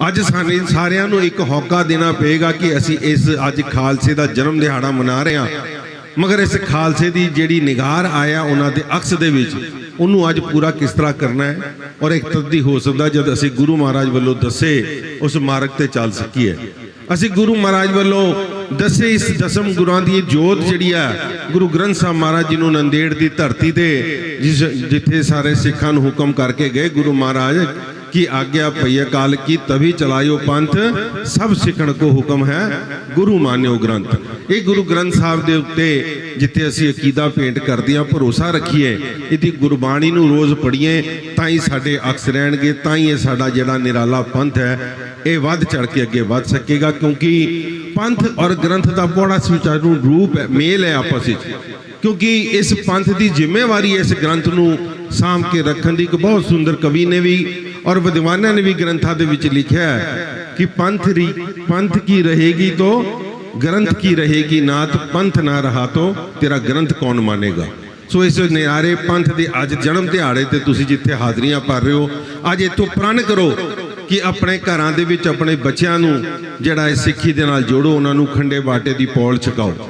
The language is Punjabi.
ਅੱਜ ਸਾਨੂੰ ਸਾਰਿਆਂ ਨੂੰ ਇੱਕ ਹੌਕਾ ਦੇਣਾ ਪਏਗਾ ਕਿ ਅਸੀਂ ਇਸ ਅੱਜ ਖਾਲਸੇ ਦਾ ਜਨਮ ਦਿਹਾੜਾ ਮਨਾ ਰਹੇ ਹਾਂ। ਮਗਰ ਇਸ ਖਾਲਸੇ ਦੀ ਜਿਹੜੀ ਨਿਗਾਰ ਆਇਆ ਉਹਨਾਂ ਦੇ ਅਕਸ ਦੇ ਵਿੱਚ, ਉਹਨੂੰ ਅੱਜ ਪੂਰਾ ਕਿਸ ਤਰ੍ਹਾਂ ਕਰਨਾ ਹੈ? ਔਰ ਇੱਕ ਤੱਦੀ ਹੋ ਸਕਦਾ ਜਦ ਅਸੀਂ ਗੁਰੂ ਮਹਾਰਾਜ ਵੱਲੋਂ ਦੱਸੇ, ਉਸ ਮਾਰਗ ਤੇ ਚੱਲ ਸਕੀਏ। ਅਸੀਂ ਗੁਰੂ ਮਹਾਰਾਜ ਵੱਲੋਂ ਦੱਸੇ ਇਸ ਦਸਮ ਗੁਰਾਂ ਦੀ ਜੋਤ ਜਿਹੜੀ ਆ, ਗੁਰੂ ਗ੍ਰੰਥ ਸਾਹਿਬ ਮਹਾਰਾਜ ਜੀ ਨੂੰ ਨੰਦੇੜ ਦੀ ਧਰਤੀ ਤੇ, ਜਿਸ ਜਿੱਥੇ ਸਾਰੇ ਸਿੱਖਾਂ ਨੂੰ ਹੁਕਮ ਕਰਕੇ ਗਏ ਗੁਰੂ ਮਹਾਰਾਜ ਕਿ ਆਗਿਆ ਪਈ ਕਾਲ ਕੀ ਤਭੀ ਚਲਾਇਓ ਪੰਥ ਸਭ ਸਿੱਖਣ ਕੋ ਹੁਕਮ ਹੈ ਗੁਰੂ ਮਾਨਿਓ ਗ੍ਰੰਥ ਇਹ ਗੁਰੂ ਗ੍ਰੰਥ ਸਾਹਿਬ ਦੇ ਉੱਤੇ ਜਿੱਥੇ ਅਸੀਂ ਅਕੀਦਾ ਪੇਂਟ ਕਰਦੇ ਹਾਂ ਭਰੋਸਾ ਰੱਖੀਏ ਇਹਦੀ ਗੁਰਬਾਣੀ ਨੂੰ ਰੋਜ਼ ਪੜ੍ਹੀਏ ਤਾਂ ਹੀ ਸਾਡੇ ਅਕਸ ਰਹਿਣਗੇ ਤਾਂ ਹੀ ਇਹ ਸਾਡਾ ਜਿਹੜਾ ਨਿਰਾਲਾ ਪੰਥ ਹੈ ਇਹ ਵੱਧ ਚੜ ਕੇ ਅੱਗੇ ਵੱਧ ਸਕੇਗਾ ਕਿਉਂਕਿ ਪੰਥ ਔਰ ਗ੍ਰੰਥ ਦਾ ਬੜਾ ਸੁਚਾਰੂ ਰੂਪ ਹੈ ਮੇਲ ਹੈ ਆਪਸ ਵਿੱਚ ਕਿਉਂਕਿ ਇਸ ਪੰਥ ਦੀ ਜ਼ਿੰਮੇਵਾਰੀ ਇਸ ਗ੍ਰੰਥ ਨੂੰ ਸਾਂਭ ਕੇ ਰੱਖਣ ਦੀ ਇੱਕ ਬਹੁਤ ਸੁੰਦਰ ਕਵੀ ਨੇ ਵੀ ਔਰ ਵਿਦਵਾਨਾਂ ਨੇ ਵੀ ਗ੍ਰੰਥਾਂ ਦੇ ਵਿੱਚ ਲਿਖਿਆ ਹੈ ਕਿ ਪੰਥ ਰੀ ਪੰਥ ਕੀ ਰਹੇਗੀ ਤੋ, ਗ੍ਰੰਥ ਕੀ ਰਹੇਗੀ ਨਾਤ ਪੰਥ ਨਾ ਰਹਾ ਤੋ, ਤੇਰਾ ਗ੍ਰੰਥ ਕੌਣ ਮਾਨੇਗਾ? ਸੋ ਇਸ ਨਿਆਰੇ ਪੰਥ ਦੇ ਅੱਜ ਜਨਮ ਦਿਹਾੜੇ ਤੇ ਤੁਸੀਂ ਜਿੱਥੇ ਹਾਜ਼ਰੀਆਂ ਭਰ ਰਹੇ ਹੋ, ਅੱਜ ਇਤੋਂ ਪ੍ਰਣ ਕਰੋ ਕਿ ਆਪਣੇ ਘਰਾਂ ਦੇ ਵਿੱਚ ਆਪਣੇ ਬੱਚਿਆਂ ਨੂੰ ਜਿਹੜਾ ਹੈ ਸਿੱਖੀ ਦੇ ਨਾਲ ਜੋੜੋ, ਉਹਨਾਂ ਨੂੰ ਖੰਡੇ ਬਾਟੇ ਦੀ ਪੌਲ ਚਕਾਓ